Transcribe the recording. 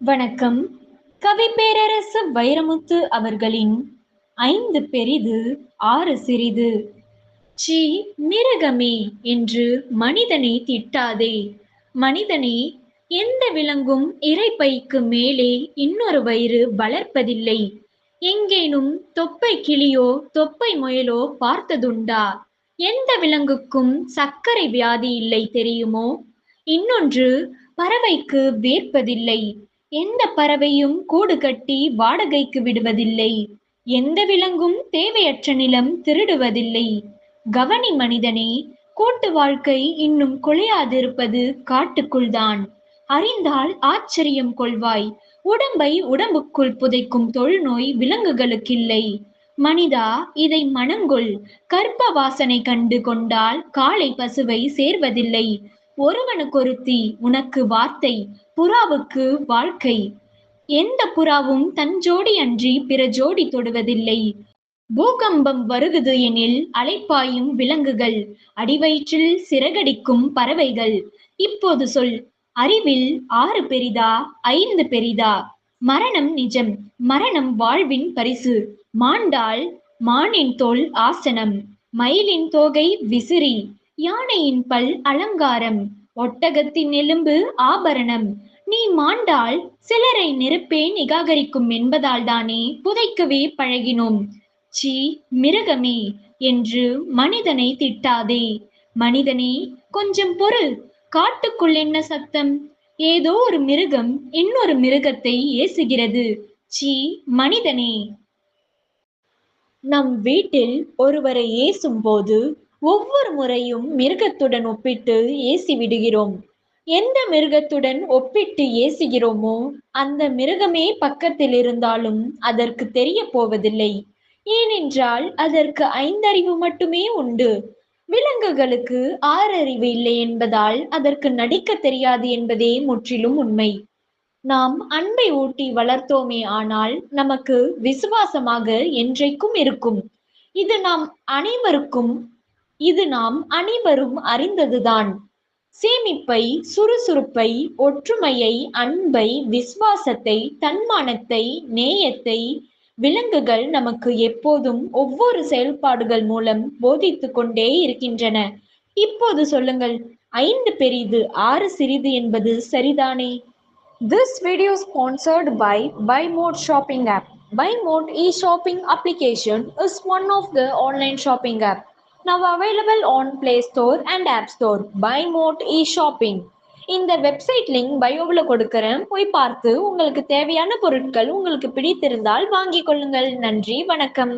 வணக்கம். கவி பேரரசு வைரமுத்து அவர்களின் ஐந்து பெரிது ஆறு சிறிது. சி மிருகமே என்று மனிதனை திட்டாதே. மனிதனே எந்த விலங்கும் இறைப்பைக்கு மேலே இன்னொரு வயிறு வளர்ப்பதில்லை. எங்கேனும் தொப்பை கிளியோ தொப்பை முயலோ பார்த்ததுண்டா? எந்த விலங்குக்கும் சர்க்கரை வியாதி இல்லை தெரியுமோ? இன்னொன்று பறவைக்கு வேர்ப்பதில்லை. எந்த பறவையும் கூடு கட்டி வாடகைக்கு விடுவதில்லை. எந்த விலங்கும் தேவையற்ற நிலம் திருடுவதில்லை. கவனி மனிதனே கூட்டு வாழ்க்கை இன்னும் கொலையாதிருப்பது காட்டுக்குள்தான் அறிந்தால் ஆச்சரியம் கொள்வாய். உடம்பை உடம்புக்குள் புதைக்கும் தொழுநோய் விலங்குகளுக்கில்லை. மனிதா இதை மனங்கொள். கற்ப வாசனை கண்டு கொண்டால் காளை பசுவை சேர்வதில்லை. ஒருவனுக்கொருத்தி உனக்கு வார்த்தை புறாவுக்கு வாழ்க்கை. எந்த புறாவும் தன் ஜோடி அன்றி பிற ஜோடி தொடுவதில்லை. பூகம்பம் வருகுது எனில் அலைப்பாயும் விலங்குகள் அடிவயிற்றில் சிறகடிக்கும் பறவைகள். இப்போது சொல் அறிவில் ஆறு பெரிதா ஐந்து பெரிதா? மரணம் நிஜம் மரணம் வாழ்வின் பரிசு. மாண்டால் மானின் தோல் ஆசனம் மயிலின் தோகை விசிறி. யானையின் பல் அலங்காரம் ஒட்டகத்தின் எலும்பு ஆபரணம். நீ மாண்டால் சிலரை நெருப்பே நிகாகரிக்கும் என்பதால் தானே புதைக்கவே பழகினோம். சி மிருகமே என்று மனிதனை திட்டாதே. மனிதனே கொஞ்சம் பொருள் காட்டுக்குள் என்ன சத்தம்? ஏதோ ஒரு மிருகம் இன்னொரு மிருகத்தை ஏசுகிறது. சி மனிதனே. நம் வீட்டில் ஒருவரை ஏசும் போது ஒவ்வொரு முறையும் மிருகத்துடன் ஒப்பிட்டு ஏசி விடுகிறோம் எந்த மிருகத்துடன் ஒப்பிட்டு ஏசுகிறோமோ அந்த மிருகமே பக்கத்தில் இருந்தாலும் அதற்கு தெரிய போவதில்லை ஏனென்றால் அதற்கு ஐந்தறிவு மட்டுமே உண்டு. விலங்குகளுக்கு ஆறறிவு இல்லை என்பதால் அதற்கு நடிக்க தெரியாது என்பதே முற்றிலும் உண்மை. நாம் அன்பை ஊட்டி வளர்த்தோமே ஆனால் நமக்கு விசுவாசமாக என்றைக்கும் இருக்கும். இது நாம் அனைவருக்கும் இது நாம் அனைவரும் அறிந்ததுதான். சேமிப்பை சுறுசுறுப்பை ஒற்றுமையை அன்பை விசுவாசத்தை தன்மானத்தை நேயத்தை விலங்குகள் நமக்கு எப்போதும் ஒவ்வொரு செயல்பாடுகள் மூலம் போதித்து கொண்டே இருக்கின்றன. இப்போது சொல்லுங்கள் ஐந்து பெரிது ஆறு சிறிது என்பது சரிதானே? This video sponsored by by mode shopping app by mode e shopping application is one of the online shopping app now available on Play Store and App Store. BuyMode e-shopping. இந்த வெப்சைட் லிங்க் பயோவில் கொடுக்கறேன் போய் பார்த்து உங்களுக்கு தேவையான பொருட்கள் உங்களுக்கு பிடித்திருந்தால் வாங்கிக் கொள்ளுங்கள் நன்றி வணக்கம்